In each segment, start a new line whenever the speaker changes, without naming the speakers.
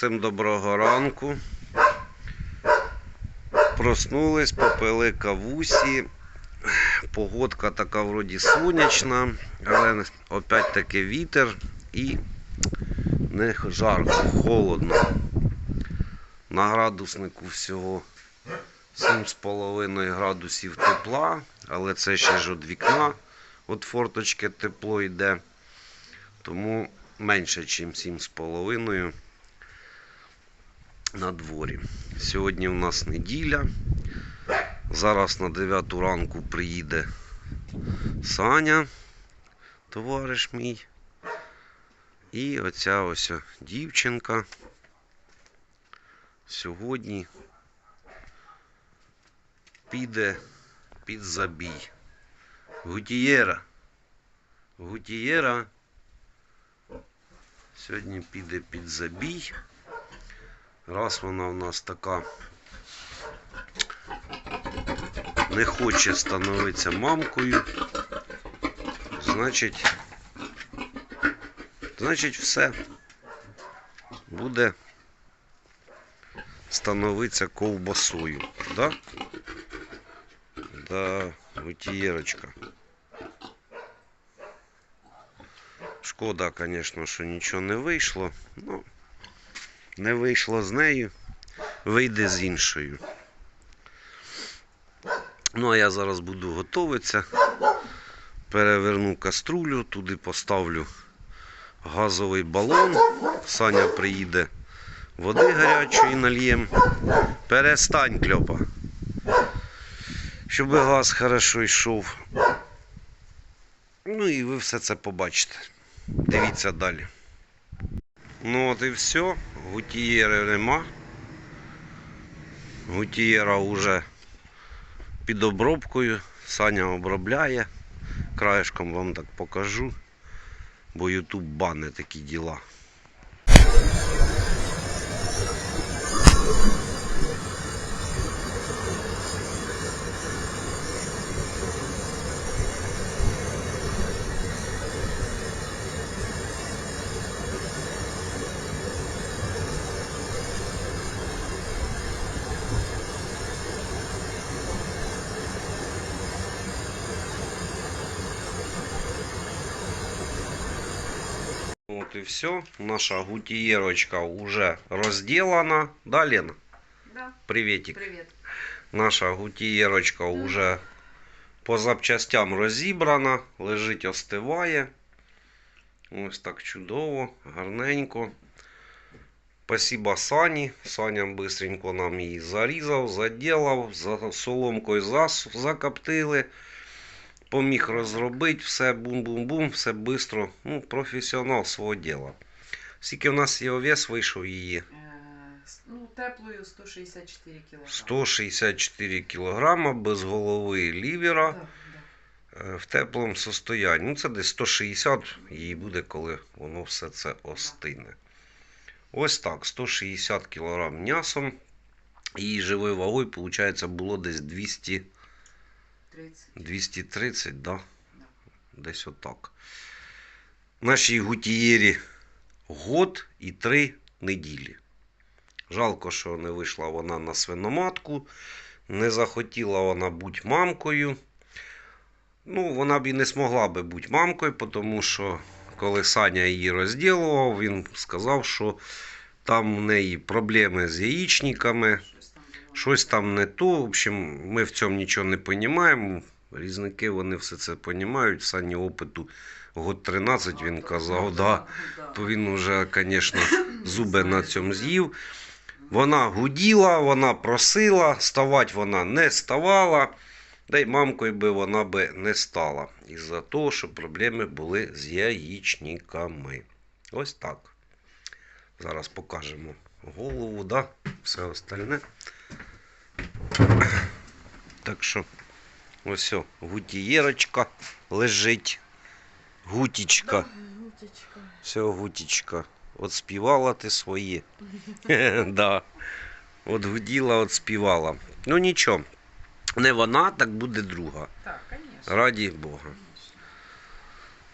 Всім доброго ранку. Проснулись, попили кавусі. Погодка така вроді сонячна, але опять-таки вітер і не жарко, холодно. На градуснику всього 7,5 градусів тепла, але це ще ж від вікна, від форточки тепло йде. Тому менше, ніж 7,5 на дворі. Сьогодні у нас неділя. Зараз на 9 ранку приїде Саня, товариш мій. І оця ось дівчинка сьогодні піде під забій. Гутієра. Гутієра сьогодні піде під забій. Раз вона у нас така не хоче становитися мамкою, значить, значить все буде становитися ковбасою. Да? Да, гутієрочка. Шкода, звісно, що нічого не вийшло. Ну, не вийшло з нею, вийде з іншою. Ну, а я зараз буду готуватися. Переверну каструлю, туди поставлю газовий балон. Саня приїде води гарячої нальєм. Перестань, кльопа. Щоб газ хорошо йшов. Ну і ви все це побачите. Дивіться далі. Ну от і все. Гутієри нема. Гутієра вже під обробкою. Саня обробляє. Краєшком вам так покажу. Бо Ютуб бане такі діла. От і все. Наша гутієрочка вже розділена. Да, Лена?
Да,
Приветик.
привет.
Наша гутієрочка вже по запчастям розібрана, лежить, остиває. Ось так чудово, гарненько. Спасибо Сані. Саня бистренько нам її зарізав, заділав, за соломкою зас- закоптили. Поміг розробити все бум-бум-бум, все швидко. Ну, професіонал свого діла. Скільки в нас є овес вийшов її?
Е, Ну, теплою 164 кг.
164 кг без голови лівера.
Да, да.
Е, в теплому состоянні. Ну, це десь 160 їй буде, коли воно все це остине. Ось так, 160 кг м'ясом. Її живою вагою, виходить, було десь 200,
30.
230, да?
Да.
десь отак. Нашій гутієрі год і три неділі. Жалко, що не вийшла вона на свиноматку. Не захотіла вона бути мамкою. Ну, вона б і не змогла би бути мамкою, тому що коли Саня її розділував, він сказав, що там в неї проблеми з яєчниками,
Щось там
не то. В общем, ми в цьому нічого не розуміємо. Різники вони все це розуміють. Сані опиту год 13 він казав, да, то він вже, звісно, зуби на цьому з'їв. Вона гуділа, вона просила, ставати вона не ставала. Да й мамкою би вона би не стала. Із-за того, що проблеми були з яєчниками. Ось так. Зараз покажемо голову, да? все остальне. Так що, ось о, гутієрочка лежить. Гутічка. Все, гутічка. От співала ти своє. да. От гуділа, от співала. Ну нічого. Не вона, так буде друга.
Так.
Раді Бога.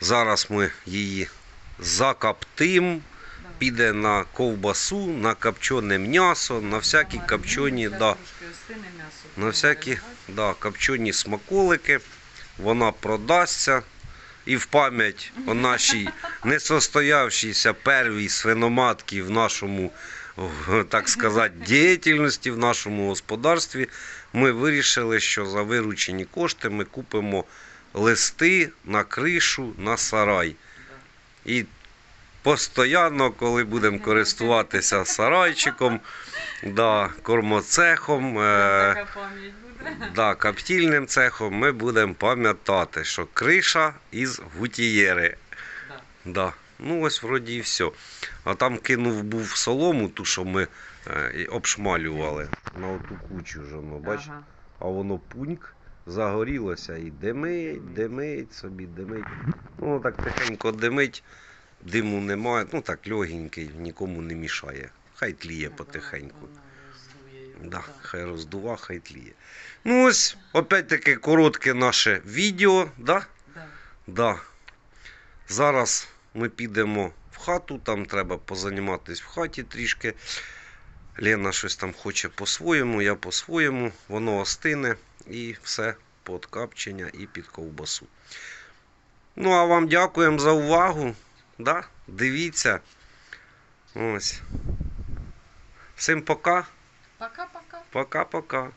Зараз ми її закоптим,
Да.
Піде на ковбасу, на копчене м'ясо, на всякі копчені, да, на всякі да, копчені смаколики. Вона продасться. І в пам'ять о нашій несостоявшійся первій свиноматці в нашому, так сказати, діяльності, в нашому господарстві, ми вирішили, що за виручені кошти ми купимо листи на кришу, на сарай. І постійно, коли будемо користуватися сарайчиком, да, кормоцехом, е, да, коптільним цехом, ми будемо пам'ятати, що криша із гутієри.
Да.
Да. Ну ось вроді і все. А там кинув був солому, ту, що ми е, обшмалювали на оту кучу ж воно, бач,
Ага.
а воно пуньк загорілося і димить, димить собі, димить. Ну, так тихенько димить, диму немає, ну так легенький, нікому не мішає. Хай тліє потихеньку.
Да,
хай роздува, хай тліє. Ну ось, опять-таки, коротке наше відео, да?
Да.
Да. Зараз ми підемо в хату, там треба позаніматись в хаті трішки. Лена щось там хоче по-своєму, я по-своєму, воно остине і все під капчення і під ковбасу. Ну, а вам дякуємо за увагу. Да? Дивіться. Ось. Всім пока.
Пока-пока.
Пока-пока.